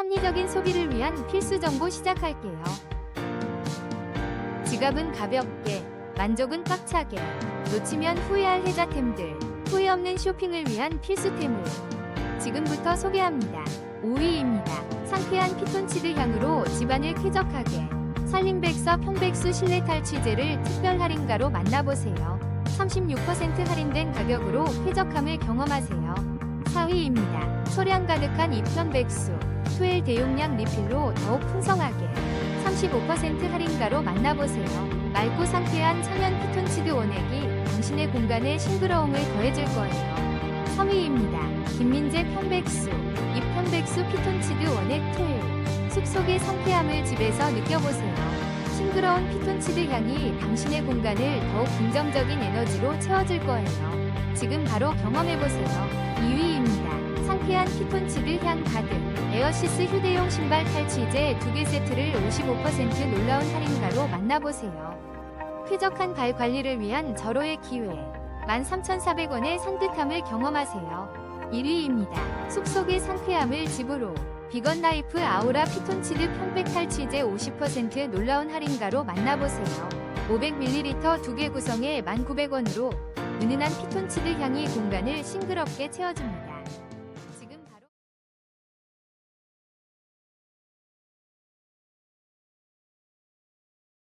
합리적인 소비를 위한 필수 정보 시작할게요. 지갑은 가볍게, 만족은 꽉차게, 놓치면 후회할 혜자템들, 후회 없는 쇼핑을 위한 필수템을 지금부터 소개합니다. 5위입니다. 상쾌한 피톤치드 향으로 집안을 쾌적하게 산림백서 평백수 실내 탈취제를 특별 할인가로 만나보세요. 36% 할인된 가격으로 쾌적함을 경험하세요. 4위입니다. 소량 가득한 이편백수 투엘 대용량 리필로 더욱 풍성하게 35% 할인가로 만나보세요. 맑고 상쾌한 천연 피톤치드 원액이 당신의 공간에 싱그러움을 더해줄 거예요. 3위입니다. 김민재 편백수 이편백수 피톤치드 원액 투엘 숲속의 상쾌함을 집에서 느껴보세요. 싱그러운 피톤치드 향이 당신의 공간을 더욱 긍정적인 에너지로 채워줄 거예요. 지금 바로 경험해보세요. 2위입니다. 상쾌한 피톤치드 향 가득 에어시스 휴대용 신발 탈취제 2개 세트를 55% 놀라운 할인가로 만나보세요. 쾌적한 발 관리를 위한 절호의 기회 13,400원의 산뜻함을 경험하세요. 1위입니다. 숲속의 상쾌함을 집으로 비건 라이프 아우라 피톤치드 편백 탈취제 50% 놀라운 할인가로 만나보세요. 500ml 2개 구성에 1,900원으로 은은한 피톤치드 향이 공간을 싱그럽게 채워줍니다.